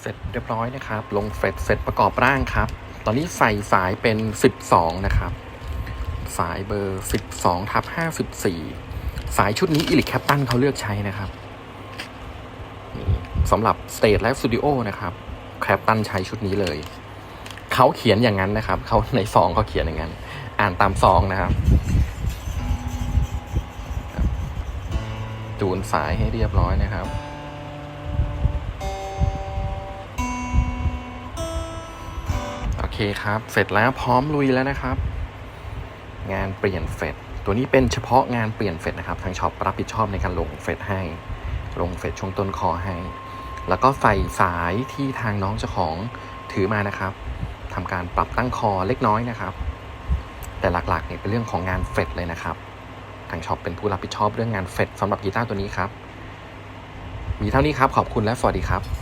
เสร็จเรียบร้อยนะครับ ลงเฟรดเสร็จประกอบร่างครับ ตอนนี้ใส่สายเป็น 12 นะครับ สายเบอร์ 12ทับ54 สายชุดนี้อิลิคแคปตันเขาเลือกใช้นะครับสำหรับสเตจและสตูดิโอนะครับแคปตันใช้ชุดนี้เลย เขาเขียนอย่างนั้นนะครับ เขาในซองเขาเขียนอย่างนั้น อ่านตามซองนะครับจูนสายให้เรียบร้อยนะครับ คครับ เสร็จแล้วพร้อมลุยแล้วนะครับ งานเปลี่ยนเฟดตัวนี้เป็นเฉพาะงานเปลี่ยนเฟดนะครับ ทางช็อปรับผิดชอบในการลงเฟดให้ ลงเฟดช่วงต้นคอให้ แล้วก็ใส่สายที่ทางน้องเจ้าของถือมานะครับทำการปรับตั้งคอเล็กน้อยนะครับ แต่หลักๆเนี่ยเป็นเรื่องของงานเฟดเลยนะครับ ทางช็อปเป็นผู้รับผิดชอบเรื่องงานเฟดสำหรับกีตาร์ตัวนี้ครับ มีเท่านี้ครับ ขอบคุณและสวัสดีครับ